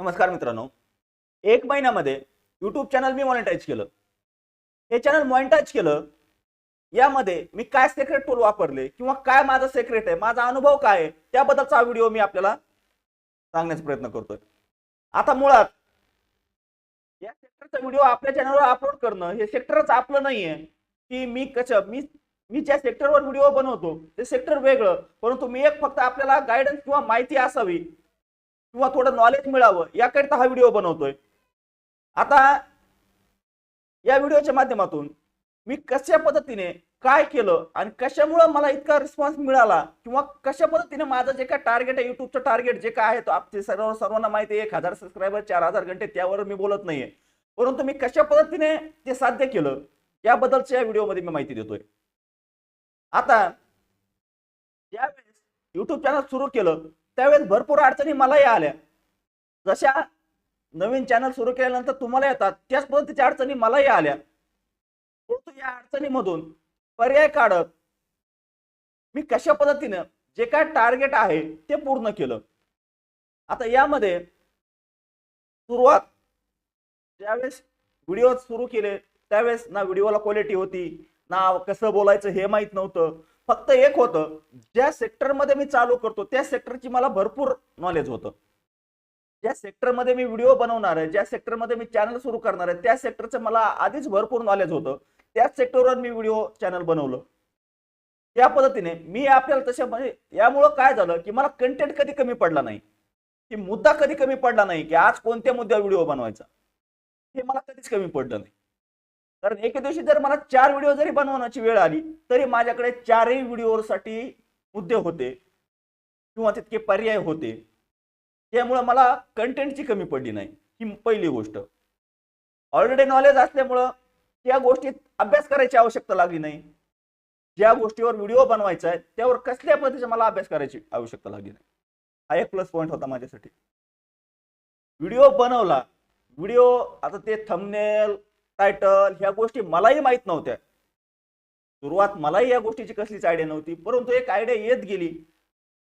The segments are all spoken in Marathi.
नमस्कार मित्रांनो. एक महिन्यामध्ये यूट्यूब चॅनल मी मॉनिटाईज केलं. हे चॅनल मॉनिटाईज केलं यामध्ये मी काय सेक्रेट टूल वापरले किंवा काय माझं सेक्रेट आहे माझा अनुभव काय आहे त्याबद्दलचा व्हिडिओ मी आपल्याला सांगण्याचा प्रयत्न करतोय. आता मुळात या सेक्टरचा व्हिडिओ आपल्या चॅनलवर अपलोड करणं हे सेक्टरच आपलं नाहीये. की मी कसं मी मी ज्या सेक्टरवर व्हिडिओ बनवतो ते सेक्टर वेगळं. परंतु मी एक फक्त आपल्याला गायडन्स किंवा माहिती असावी. किंवा थोडं नॉलेज मिळावं याकरिता हा व्हिडिओ बनवतोय. आता या व्हिडिओच्या माध्यमातून मी कशा पद्धतीने काय केलं आणि कशामुळं मला इतका रिस्पॉन्स मिळाला किंवा कशा पद्धतीने माझं जे काय टार्गेट आहे युट्यूबचं टार्गेट जे काय आहे तो आपले सर्व सर्वांना माहिती आहे एक हजार सबस्क्रायबर चार हजार घंटे त्यावर मी बोलत नाहीये. परंतु मी कशा पद्धतीने ते साध्य केलं याबद्दलच्या या व्हिडिओमध्ये मी माहिती देतोय. आता ज्यावेळेस युट्यूब चॅनल सुरू केलं त्यावेळेस भरपूर अडचणी मलाही आल्या. जशा नवीन चॅनल सुरू केल्यानंतर तुम्हाला येतात त्याच पद्धतीच्या अडचणी मलाही आल्या. परंतु या अडचणीमधून पर्याय काढत मी कशा पद्धतीनं जे काय टार्गेट आहे ते पूर्ण केलं. आता यामध्ये सुरुवात ज्यावेळेस व्हिडिओ सुरू केले त्यावेळेस ना व्हिडिओला क्वालिटी होती ना कसं बोलायचं हे माहीत नव्हतं. फक्त एक होतं ज्या सेक्टरमध्ये मी चालू करतो त्या सेक्टरची मला भरपूर नॉलेज होतं. ज्या सेक्टरमध्ये मी व्हिडिओ बनवणार आहे ज्या सेक्टरमध्ये मी चॅनल सुरू करणार आहे त्या सेक्टरचं मला आधीच भरपूर नॉलेज होतं. त्याच सेक्टरवर मी व्हिडिओ चॅनल बनवलं. त्या पद्धतीने मी आपल्याला तशा म्हणजे यामुळं काय झालं की मला कंटेंट कधी कमी पडला नाही. की मुद्दा कधी कमी पडला नाही की आज कोणत्या मुद्द्यावर व्हिडिओ बनवायचा. हे मला कधीच कमी पडलं नाही. कारण एके दिवशी जर मला चार व्हिडिओ जरी बनवण्याची वेळ आली तरी माझ्याकडे चारही व्हिडिओसाठी मुद्दे होते किंवा तितके पर्याय होते. त्यामुळं मला कंटेंटची कमी पडली नाही ही पहिली गोष्ट. ऑलरेडी नॉलेज असल्यामुळं त्या गोष्टीत अभ्यास करायची आवश्यकता लागली नाही. ज्या गोष्टीवर व्हिडिओ बनवायचा आहे त्यावर कसल्या पद्धतीचा मला अभ्यास करायची आवश्यकता लागली नाही. हा एक प्लस पॉईंट होता माझ्यासाठी. व्हिडिओ बनवला व्हिडिओ आता ते थमनेल टायटल ह्या गोष्टी मलाही माहीत नव्हत्या. सुरुवात मलाही या गोष्टीची कसलीच आयडिया नव्हती. परंतु एक आयडिया येत गेली.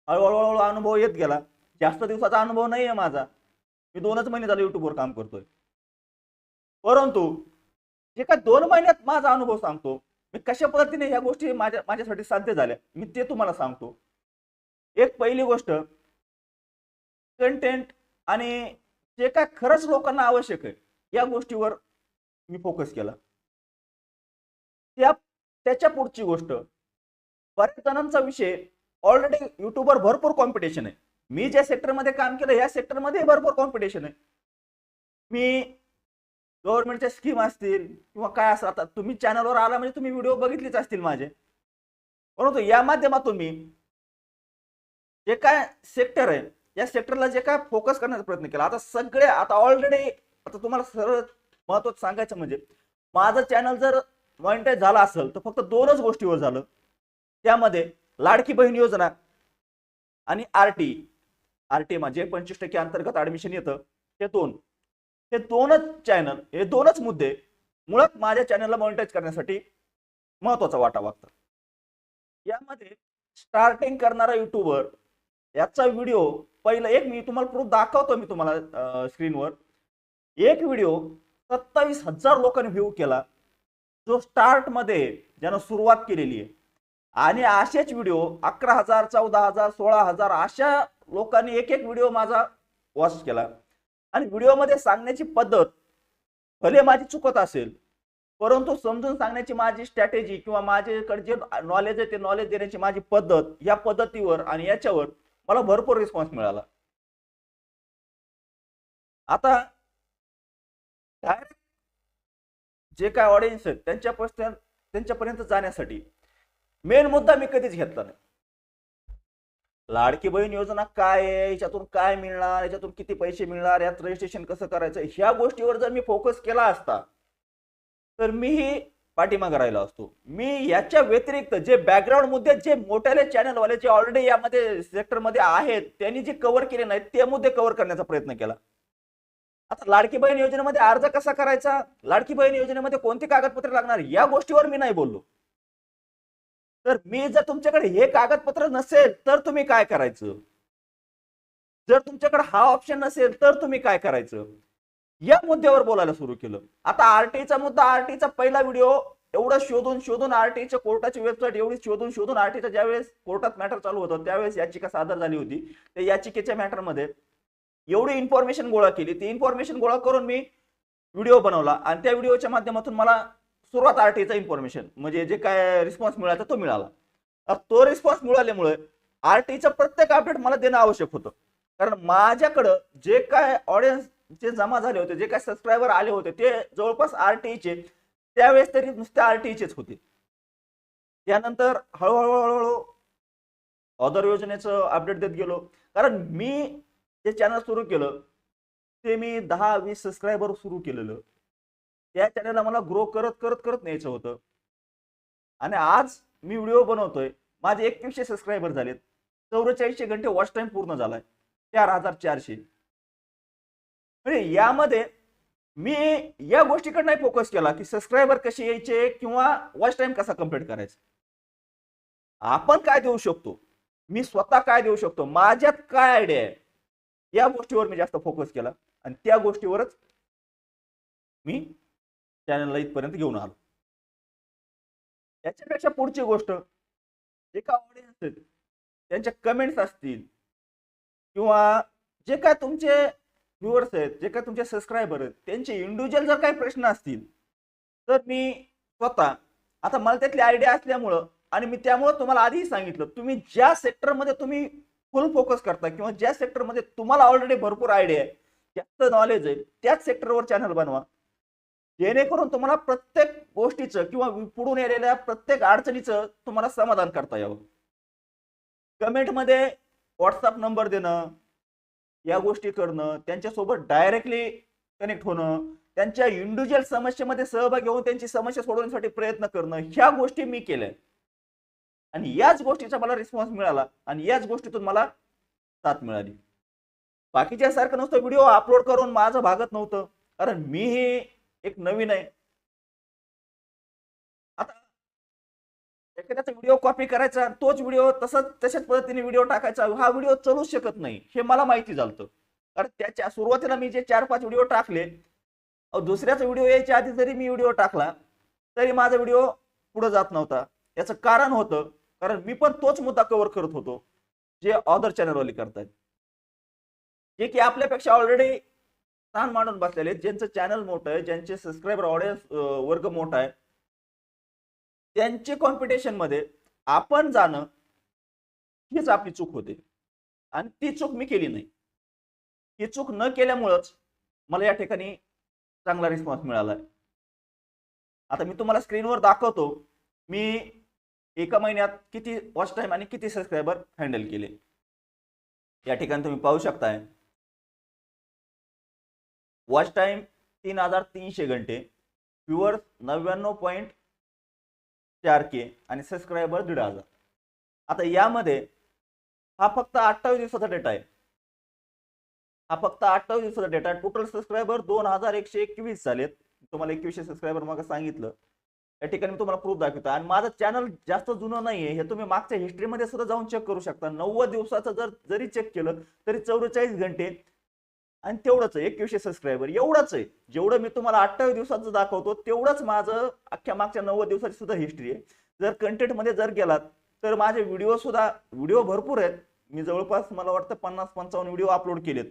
हळूहळू हळूहळू अनुभव येत गेला. जास्त दिवसाचा अनुभव नाही आहे माझा. मी दोनच महिने झाले युट्यूबवर काम करतोय. परंतु जे काय दोन महिन्यात माझा अनुभव सांगतो. मी कशा पद्धतीने ह्या गोष्टी माझ्या माझ्यासाठी साध्य झाल्या मी ते तुम्हाला सांगतो. एक पहिली गोष्ट कंटेंट आणि जे काय खरंच लोकांना आवश्यक आहे या गोष्टीवर मी फोकस केला. त्या त्याच्या पुढची गोष्ट. बऱ्याच जणांचा विषय. ऑलरेडी युट्यूबवर भरपूर कॉम्पिटिशन आहे. मी ज्या सेक्टरमध्ये काम केलं या सेक्टरमध्ये भरपूर कॉम्पिटिशन आहे. मी गव्हर्नमेंटच्या स्कीम असतील किंवा काय असं आता तुम्ही चॅनलवर आला म्हणजे तुम्ही व्हिडिओ बघितलेच असतील माझे. परंतु या माध्यमातून मी जे काय सेक्टर आहे या सेक्टरला जे काय फोकस करण्याचा प्रयत्न केला. आता सगळे आता ऑलरेडी आता तुम्हाला सरळ महत्वाचं सांगायचं म्हणजे माझं चॅनल जर मॉनिटाईज झालं असेल तर फक्त दोनच गोष्टीवर झालं. त्यामध्ये लाडकी बहीण योजना आणि आर टी. आर टी माझे पंचवीस टक्के अंतर्गत ऍडमिशन येतं. ते दोन. हे दोनच चॅनल हे दोनच मुद्दे मुळात माझ्या चॅनलला मॉनिटाईज करण्यासाठी महत्त्वाचा वाटा वागतात यामध्ये स्टार्टिंग करणारा युट्यूबर याचा व्हिडिओ पहिला एक मी तुम्हाला प्रूफ दाखवतो मी तुम्हाला स्क्रीनवर एक व्हिडिओ सत्तावीस हजार लोकांनी व्ह्यू केला. जो स्टार्टमध्ये ज्यानं सुरुवात केलेली आहे. आणि असेच व्हिडिओ अकरा हजार चौदा हजार सोळा हजार अशा लोकांनी एक एक व्हिडिओ माझा वॉच केला. आणि व्हिडिओमध्ये सांगण्याची पद्धत भले माझी चुकत असेल परंतु समजून सांगण्याची माझी स्ट्रॅटेजी किंवा माझ्याकडे जे नॉलेज आहे ते नॉलेज देण्याची माझी पद्धत या पद्धतीवर आणि याच्यावर मला भरपूर रिस्पॉन्स मिळाला. आता डायरेक्ट जे काय ऑडियन्स आहेत त्यांच्यापासून त्यांच्यापर्यंत जाण्यासाठी मेन मुद्दा मी कधीच घेतला नाही. लाडकी बहीण योजना काय आहे? याच्यातून काय मिळणार? याच्यातून किती पैसे मिळणार? यात रजिस्ट्रेशन कसं करायचं? ह्या गोष्टीवर जर मी फोकस केला असता तर मीही पाठीमागे राहिला असतो. मी याच्या व्यतिरिक्त जे बॅकग्राऊंड मुद्दे जे मोठ्याले चॅनलवाले जे ऑलरेडी यामध्ये सेक्टरमध्ये आहेत त्यांनी जे कव्हर केले नाहीत ते मुद्दे कव्हर करण्याचा प्रयत्न केला. आता लाडकी बहीण योजनेमध्ये अर्ज कसा करायचा? लाडकी बहीण योजनेमध्ये कोणती कागदपत्रे लागणार? या गोष्टीवर मी नाही बोललो. तर मी जर तुमच्याकडे हे कागदपत्र नसेल तर तुम्ही काय करायचं? जर तुमच्याकडे हा ऑप्शन नसेल तर तुम्ही काय करायचं? या मुद्द्यावर बोलायला सुरू केलं. आता आरटीचा मुद्दा आरटीचा पहिला व्हिडिओ एवढा शोधून शोधून आरटीच्या कोर्टाची वेबसाईट एवढी शोधून शोधून आरटीच्या ज्यावेळेस कोर्टात मॅटर चालू होतं त्यावेळेस याचिका सादर झाली होती. त्या याचिकेच्या मॅटरमध्ये एवढी इन्फॉर्मेशन गोळा केली. ती इन्फॉर्मेशन गोळा करून मी व्हिडिओ बनवला. आणि त्या व्हिडिओच्या माध्यमातून मला सुरुवात आरटीचा इन्फॉर्मेशन म्हणजे जे काय रिस्पॉन्स मिळाला तो मिळाला. तर तो रिस्पॉन्स मिळाल्यामुळे आरटीचं प्रत्येक अपडेट मला देणं आवश्यक होतं. कारण माझ्याकडं जे काय ऑडियन्स जे जमा झाले होते जे काय सबस्क्रायबर आले होते ते जवळपास आरटीचे त्यावेळेस तरी नुसते आरटीचेच होते. त्यानंतर हळूहळू हळूहळू अदर योजनेचं अपडेट देत गेलो. कारण मी जे चॅनल सुरू केलं ते मी दहा वीस सबस्क्रायबर सुरू केलेलं. त्या चॅनलला मला ग्रो करत करत करत न्यायचं होतं. आणि आज मी व्हिडिओ बनवतोय. माझे एकवीसशे सबस्क्रायबर झालेत. चौवेचाळीसशे घंटे वॉच टाइम पूर्ण झालाय. चार हजार चारशे. म्हणजे यामध्ये मी या गोष्टीकडे नाही फोकस केला की सबस्क्रायबर कसे यायचे किंवा वॉच टाइम कसा कंप्लीट करायचा. आपण काय देऊ शकतो? मी स्वतः काय देऊ शकतो? माझ्यात काय आयडिया आहे? या गोष्टीवर मी जास्त फोकस केला. आणि त्या गोष्टीवरच मी चॅनलला इथपर्यंत घेऊन आलो. याच्यापेक्षा पुढची गोष्ट जे ऑडियन्स आहेत त्यांच्या कमेंट्स असतील किंवा जे काय तुमचे व्ह्युअर्स आहेत जे काय तुमचे सबस्क्रायबर आहेत त्यांचे इंडिव्हिज्युअल जर काही प्रश्न असतील तर मी स्वतः आता मला त्यातली आयडिया असल्यामुळं आणि मी त्यामुळं तुम्हाला आधीही सांगितलं तुम्ही ज्या सेक्टरमध्ये तुम्ही फुल फोकस करता किंवा ज्या सेक्टरमध्ये तुम्हाला ऑलरेडी भरपूर आयडिया आहे जास्त नॉलेज आहे त्याच सेक्टरवर चॅनल बनवा. जेणेकरून तुम्हाला प्रत्येक गोष्टीचं किंवा पुढून येलेल्या प्रत्येक अडचणीचं तुम्हाला समाधान करता यावं. कमेंटमध्ये व्हॉट्सअप नंबर देणं या गोष्टी करणं त्यांच्यासोबत डायरेक्टली कनेक्ट होणं त्यांच्या इंडिव्हिज्युअल समस्येमध्ये सहभागी होऊन त्यांची समस्या सोडवण्यासाठी प्रयत्न करणं ह्या गोष्टी मी केल्या. आणि याच गोष्टीचा मला रिस्पॉन्स मिळाला आणि याच गोष्टीतून मला साथ मिळाली. बाकीच्या सारखं नुसतं व्हिडिओ अपलोड करून माझं भागत नव्हतं. कारण मी हे एक नवीन आहे. आता एखाद्याचा व्हिडिओ कॉपी करायचा तोच व्हिडिओ तसंच तशाच पद्धतीने व्हिडिओ टाकायचा हा व्हिडिओ चलू शकत नाही. हे मला माहिती झालं कारण त्याच्या सुरुवातीला मी जे चार पाच व्हिडिओ टाकले दुसऱ्याचा व्हिडिओ यायच्या आधी जरी मी व्हिडिओ टाकला तरी माझा व्हिडिओ पुढे जात नव्हता. याचं कारण होतं कारण मी पण तोच मुद्दा कव्हर करत होतो जे ऑदर चॅनलवाले करतायत. जे की आपल्यापेक्षा ऑलरेडी स्थान मांडून बसलेले आहेत ज्यांचं चॅनल मोठं आहे ज्यांचे सबस्क्रायबर ऑडियन्स वर्ग मोठा आहे त्यांचे कॉम्पिटिशनमध्ये आपण जाणं हीच आपली चूक होते. आणि ती चूक मी केली नाही. ही चूक न केल्यामुळंच मला या ठिकाणी चांगला रिस्पॉन्स मिळाला आता मी तुम्हाला स्क्रीनवर दाखवतो. मी एका महिन्यात किती वॉच टाइम आणि किती सबस्क्रायबर हँडल केले? या ठिकाणी तुम्ही पाहू शकताय. वॉच टाइम तीन हजार तीनशे घंटे व्ह्युअर्स नव्याण्णव पॉईंट चार के आणि सबस्क्रायबर दीड हजार. आता यामध्ये हा फक्त अठ्ठावीस दिवसाचा डेटा आहे. हा फक्त अठ्ठावीस दिवसाचा डेटा आहे. टोटल सबस्क्रायबर दोन हजार एकशे एकवीस झालेत. तुम्हाला एकवीसशे सबस्क्रायबर मग सांगितलं. या ठिकाणी मी तुम्हाला प्रूफ दाखवतो. आणि माझं चॅनल जास्त जुनं नाहीये. हे तुम्ही मागच्या हिस्ट्रीमध्ये सुद्धा जाऊन चेक करू शकता. नव्वद दिवसाचं जर जरी चेक केलं तरी चौवेचाळीस घंटे. आणि तेवढंच आहे. एकवीसशे सबस्क्रायबर एवढंच आहे. जेवढं मी तुम्हाला अठ्ठावीस दिवसाचं दाखवतो तेवढंच माझं अख्ख्या मागच्या नव्वद दिवसाची सुद्धा हिस्ट्री आहे. जर कंटेंटमध्ये जर गेलात तर माझे व्हिडिओ सुद्धा व्हिडिओ भरपूर आहेत. मी जवळपास मला वाटतं पन्नास पंचावन्न व्हिडिओ अपलोड केलेत.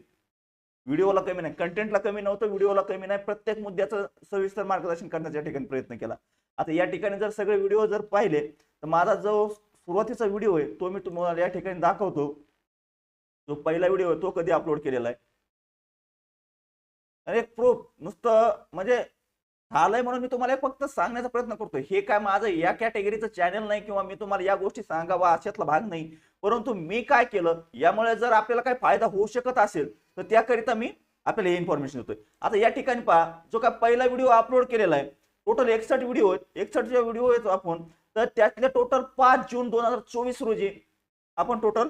व्हिडिओला कमी नाही. कंटेंटला कमी नव्हतं व्हिडिओला कमी नाही. प्रत्येक मुद्द्याचं सविस्तर मार्गदर्शन करण्याचा या ठिकाणी प्रयत्न केला. आता या ठिकाणी जर सगळे व्हिडिओ जर पाहिले तर माझा जो सुरुवातीचा व्हिडिओ आहे तो मी तुम्हाला या ठिकाणी दाखवतो. जो पहिला व्हिडिओ आहे तो कधी अपलोड केलेला आहे. आणि एक प्रूफ नुसतं म्हणजे झालंय म्हणून मी तुम्हाला फक्त सांगण्याचा प्रयत्न करतो हे काय माझं या कॅटेगरीचं चॅनल नाही किंवा मी तुम्हाला या गोष्टी सांगावा अशातला भाग नाही. परंतु मी काय केलं यामुळे जर आपल्याला काय फायदा होऊ शकत असेल तर त्याकरिता मी आपल्याला हे इन्फॉर्मेशन देतोय. आता या ठिकाणी पहा जो काय पहिला व्हिडिओ अपलोड केलेला आहे टोटल एकसठ व्हिडिओ आहेत. एकसष्ट जे व्हिडिओ येतो आपण तर त्यातले टोटल पाच जून दोन हजार चोवीस रोजी आपण टोटल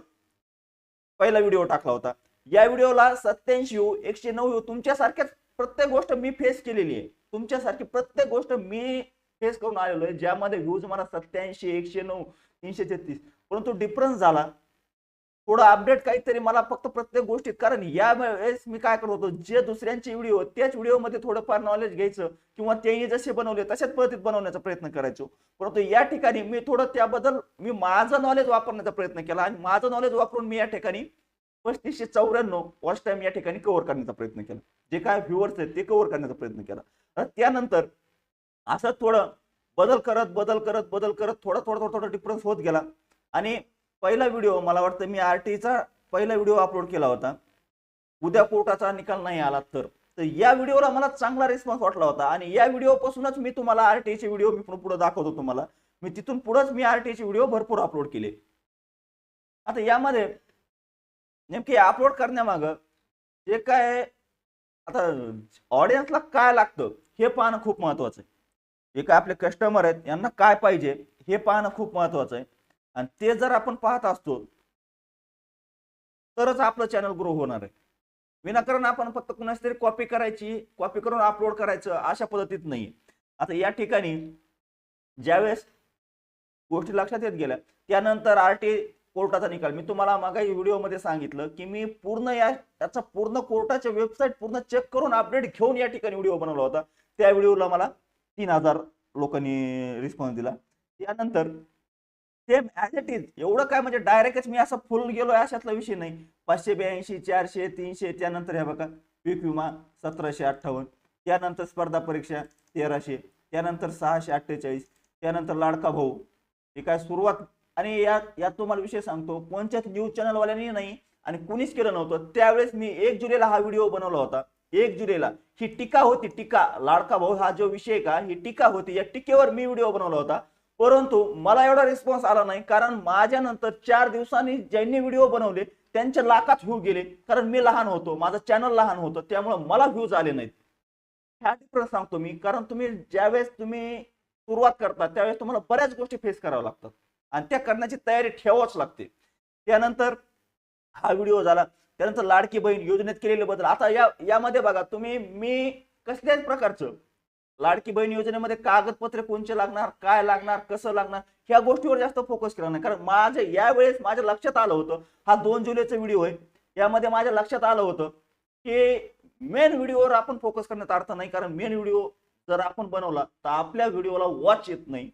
पहिला व्हिडिओ टाकला होता. या व्हिडिओला सत्याऐंशी एकशे नऊ येऊ तुमच्यासारख्याच प्रत्येक गोष्ट मी फेस केलेली आहे. तुमच्यासारखी प्रत्येक गोष्ट मी फेस करून आलेलो आहे ज्यामध्ये व्ह्यूज मला सत्याऐंशी एकशे नऊ तीनशे तेहतीस परंतु डिफरन्स झाला. थोडं अपडेट काहीतरी मला फक्त प्रत्येक गोष्टीत कारण या वेळेस मी काय करत होतो जे दुसऱ्यांचे व्हिडिओ त्याच व्हिडिओमध्ये थोडंफार नॉलेज घ्यायचं किंवा त्यांनी जसे बनवले तशाच पद्धतीत बनवण्याचा प्रयत्न करायचो. परंतु या ठिकाणी मी थोडं त्याबद्दल मी माझं नॉलेज वापरण्याचा प्रयत्न केला आणि माझं नॉलेज वापरून मी या ठिकाणी पस्तीसशे चौऱ्याण्णव वॉच टाइम या ठिकाणी कव्हर करण्याचा प्रयत्न केला. जे काय व्ह्युअर्स आहेत ते कव्हर करण्याचा प्रयत्न केला. त्यानंतर असं थोडं बदल करत बदल करत बदल करत थोडा थोडा थोडा थोडा डिफरन्स होत गेला. आणि पहिला व्हिडिओ मला वाटतं मी आर टीचा पहिला व्हिडिओ अपलोड केला होता. उद्या कोर्टाचा निकाल नाही आला तर. तर या व्हिडिओला मला चांगला रिस्पॉन्स वाटला होता. आणि या व्हिडिओ पासूनच मी तुम्हाला आर टीचे व्हिडिओ मी पुढे दाखवतो तुम्हाला. मी तिथून पुढेच मी आर टीचे व्हिडिओ भरपूर अपलोड केले. आता यामध्ये नेमके अपलोड करण्यामागं जे काय आता ऑडियन्सला काय लागतं हे पाहणं खूप महत्वाचं आहे. जे काय आपले कस्टमर आहेत यांना काय पाहिजे हे पाहणं खूप महत्वाचं आहे. आणि ते जर आपण पाहत असतो तरच आपलं चॅनल ग्रो होणार आहे. विनाकारण आपण फक्त कुणाची तरी कॉपी करायची कॉपी करून अपलोड करायचं अशा पद्धतीत नाही आता या ठिकाणी ज्यावेळेस गोष्टी लक्षात येत गेल्या त्यानंतर आर टी कोर्टाचा निकाल. मी तुम्हाला मागाई व्हिडिओमध्ये सांगितलं की मी पूर्ण या याचा पूर्ण कोर्टाच्या वेबसाईट पूर्ण चेक करून अपडेट घेऊन या ठिकाणी व्हिडिओ बनवला होता. त्या व्हिडिओला मला तीन हजार लोकांनी रिस्पॉन्स दिला. त्यानंतर सेम ॲज इट इज एवढं काय म्हणजे डायरेक्टच मी असं फुल गेलो अशातला विषय नाही. पाचशे ब्याऐंशी चारशे तीनशे त्यानंतर हे बघा पीक विमा सतराशे अठ्ठावन्न त्यानंतर स्पर्धा परीक्षा तेराशे त्यानंतर सहाशे अठ्ठेचाळीस त्यानंतर लाडका भाऊ. हे काय सुरुवात आणि या यात तुम्हाला विषय सांगतो कोणत्याच न्यूज चॅनलवाल्यांनी नाही आणि कुणीच केलं नव्हतं. त्यावेळेस मी एक जुलैला हा व्हिडिओ बनवला होता. एक जुलैला. ही टीका होती टीका. लाडका भाऊ हा जो विषय का ही टीका होती. या टीकेवर मी व्हिडिओ बनवला होता. परंतु मला एवढा रिस्पॉन्स आला नाही कारण माझ्यानंतर चार दिवसांनी ज्यांनी व्हिडिओ बनवले त्यांच्या लाखात व्ह्यू गेले. कारण मी लहान होतो माझं चॅनल लहान होतं त्यामुळे मला व्ह्यूज आले नाहीत. ह्या डिफरन्स सांगतो मी कारण तुम्ही ज्यावेळेस तुम्ही सुरुवात करता त्यावेळेस तुम्हाला बऱ्याच गोष्टी फेस कराव्या लागतात. आणि त्या करण्याची तयारी ठेवाच लागते. त्यानंतर हा व्हिडिओ झाला. त्यानंतर लाडकी बहीण योजनेत केलेले बदल. आता या यामध्ये बघा तुम्ही मी कसल्याच प्रकारचं लाडकी बहीण योजनेमध्ये कागदपत्रे कोणचे लागणार काय लागणार कसं लागणार ह्या गोष्टीवर जास्त फोकस केला नाही. कारण माझ्या यावेळेस माझ्या लक्षात आलं होतं हा दोन जुलैचा व्हिडिओ आहे यामध्ये माझ्या लक्षात आलं होतं की मेन व्हिडिओवर आपण फोकस करण्यात अर्थ नाही. कारण मेन व्हिडिओ जर आपण बनवला तर आपल्या व्हिडिओला वॉच येत नाही.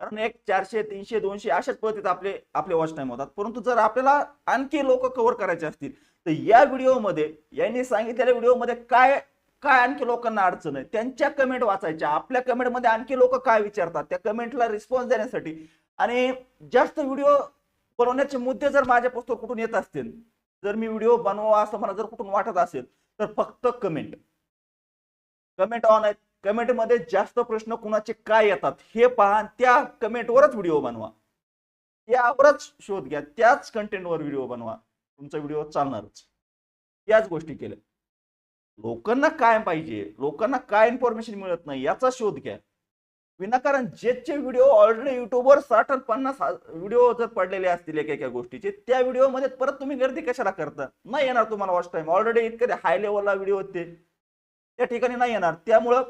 कारण एक चारशे तीनशे दोनशे अशाच पद्धतीत आपले आपले वॉच टाइम होतात. परंतु जर आपल्याला आणखी लोक कव्हर करायचे असतील तर या व्हिडिओमध्ये यांनी सांगितलेल्या व्हिडिओमध्ये काय काय आणखी लोकांना अडचण आहे? त्यांच्या कमेंट वाचायच्या. आपल्या कमेंटमध्ये आणखी लोक काय विचारतात? त्या कमेंटला रिस्पॉन्स देण्यासाठी. आणि जास्त व्हिडिओ बनवण्याचे मुद्दे जर माझ्या पुस्तक कुठून येत असतील जर मी व्हिडिओ बनवा असं मला जर कुठून वाटत असेल तर फक्त कमेंट कमेंट ऑन आहेत. कमेंटमध्ये जास्त प्रश्न कुणाचे काय येतात हे पहा त्या कमेंटवरच व्हिडिओ बनवा. त्यावरच शोध घ्या. त्याच कंटेंटवर व्हिडिओ बनवा. तुमचा व्हिडिओ चालणारच. त्याच गोष्टी केल्या. लोकांना काय पाहिजे लोकांना काय इन्फॉर्मेशन मिळत नाही याचा शोध घ्या. विनाकारण जेचे व्हिडिओ ऑलरेडी युट्यूबवर साठ आणि पन्नास व्हिडिओ जर पडलेले असतील एका एका गोष्टीचे त्या व्हिडिओमध्ये परत तुम्ही गर्दी कशाला करता? नाही येणार तुम्हाला वॉच टाइम ऑलरेडी इतके हाय लेवलला व्हिडिओ होते. त्या ठिकाणी नाही येणार. त्यामुळं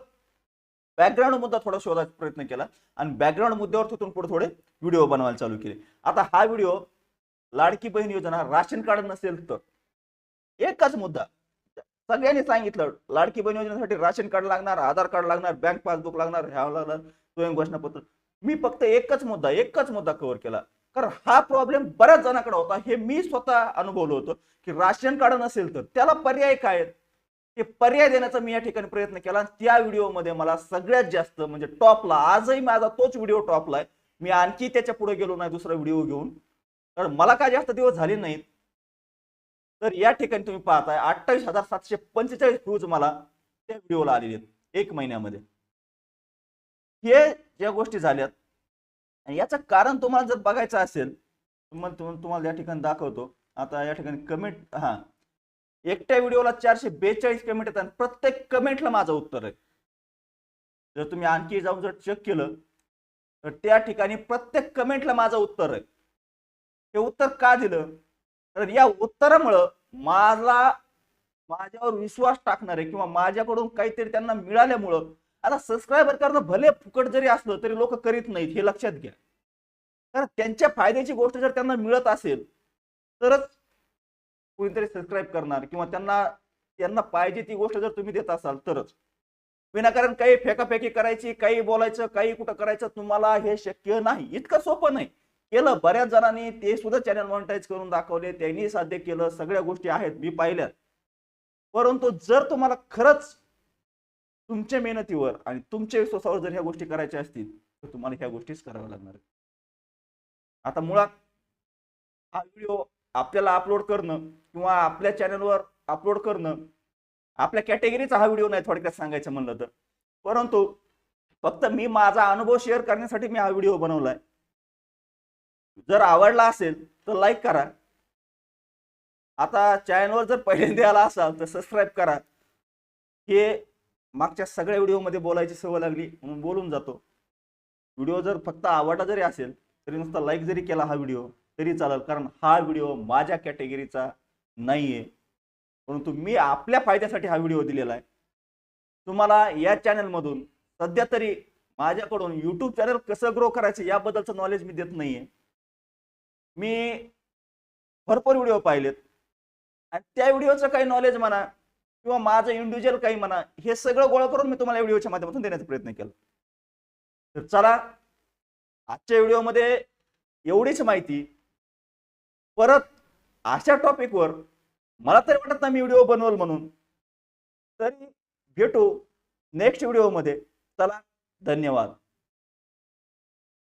बॅकग्राऊंड मुद्दा थोडा शोधायचा प्रयत्न केला आणि बॅकग्राऊंड मुद्द्यावर तिथून पुढे थोडे व्हिडिओ बनवायला चालू केले. आता हा व्हिडिओ लाडकी बहीण योजना राशन कार्ड नसेल तर एकच मुद्दा. सगळ्यांनी सांगितलं लाडकी बहीण योजनेसाठी राशन कार्ड लागणार आधार कार्ड लागणार बँक पासबुक लागणार ह्या लागणार स्वयं घोषणापत्र. मी फक्त एकच मुद्दा एकच मुद्दा कव्हर केला. कारण हा प्रॉब्लेम बऱ्याच जणांकडे होता. हे मी स्वतः अनुभवलं होतं की राशन कार्ड नसेल तर त्याला पर्याय काय हे पर्याय देण्याचा मी या ठिकाणी प्रयत्न केला आणि त्या व्हिडिओमध्ये मला सगळ्यात जास्त म्हणजे टॉपला आजही माझा तोच व्हिडिओ टॉपला आहे. मी आणखी त्याच्या पुढे गेलो नाही दुसरा व्हिडिओ घेऊन. कारण मला काय जास्त दिवस झाले नाहीत. तर या ठिकाणी तुम्ही पाहताय अठ्ठावीस हजार सातशे पंचेचाळीस व्ह्यूज मला त्या व्हिडिओला आलेले आहेत एक महिन्यामध्ये. हे ज्या गोष्टी झाल्यात आणि याचं कारण तुम्हाला जर बघायचं असेल तुम्हाला तुम्हाला या ठिकाणी दाखवतो. आता या ठिकाणी कमेंट हा. एकट्या व्हिडिओला चारशे बेचाळीस कमेंट येतात आणि प्रत्येक कमेंटला माझं उत्तर आहे. जर तुम्ही आणखी जाऊन जर चेक केलं तर त्या ठिकाणी प्रत्येक कमेंटला माझं उत्तर आहे. हे उत्तर का दिलं? तर या उत्तरामुळं माझा माझ्यावर विश्वास टाकणारे किंवा माझ्याकडून काहीतरी त्यांना मिळाल्यामुळं आता सबस्क्रायबर करणं भले फुकट जरी असलं तरी लोक करीत नाहीत हे लक्षात घ्या. कारण त्यांच्या फायद्याची गोष्ट जर त्यांना मिळत असेल तरच कोणीतरी सबस्क्राईब करणार किंवा त्यांना त्यांना पाहिजे ती गोष्ट जर तुम्ही देत असाल तरच. विनाकारण काही फेकाफेकी करायची काही बोलायचं काही कुठं करायचं तुम्हाला हे शक्य नाही. इतकं सोपं नाही. केलं. बऱ्याच जणांनी ते सुद्धा चॅनल मॉनिटाईज करून दाखवले. त्यांनी साध्य केलं. सगळ्या गोष्टी आहेत मी पाहिल्यात परंतु जर तुम्हाला खरंच तुमच्या मेहनतीवर आणि तुमच्या विश्वासावर जर ह्या गोष्टी करायच्या असतील तर तुम्हाला ह्या गोष्टीच कराव्या लागणार आता मुळात हा व्हिडिओ आपल्याला अपलोड करणं किंवा आपल्या चॅनलवर अपलोड करणं आपल्या कॅटेगरीचा हा व्हिडिओ नाही थोडक्यात सांगायचं म्हणलं तर. परंतु फक्त मी माझा अनुभव शेअर करण्यासाठी मी हा व्हिडिओ बनवलाय. जर आवडला असेल तर लाईक करा. आता चॅनलवर जर पहिल्यांदा आला असाल तर सबस्क्राईब करा. हे मागच्या सगळ्या व्हिडिओमध्ये बोलायची सवय लागली म्हणून बोलून जातो. व्हिडिओ जर फक्त आवडला जरी असेल तरी नुसता लाईक जरी केला हा व्हिडिओ तरी चालेल कारण हा व्हिडिओ माझ्या कॅटेगरीचा नाही आहे परंतु मी आपल्या फायद्यासाठी हा व्हिडिओ दिलेला आहे. तुम्हाला या चॅनलमधून सध्या तरी माझ्याकडून यूट्यूब चॅनल कसं ग्रो करायचं याबद्दलचं नॉलेज मी देत नाहीये. मी भरपूर व्हिडिओ पाहिलेत. आणि त्या व्हिडिओचं काही नॉलेज म्हणा किंवा माझं इंडिव्हिज्युअल काही म्हणा हे सगळं गोळा करून मी तुम्हाला व्हिडिओच्या माध्यमातून देण्याचा प्रयत्न केला. तर चला आजच्या व्हिडिओमध्ये एवढीच माहिती. परत अशा टॉपिकवर मला तरी वाटत नाही मी व्हिडिओ बनवल म्हणून. तरी भेटू नेक्स्ट व्हिडिओमध्ये. चला धन्यवाद.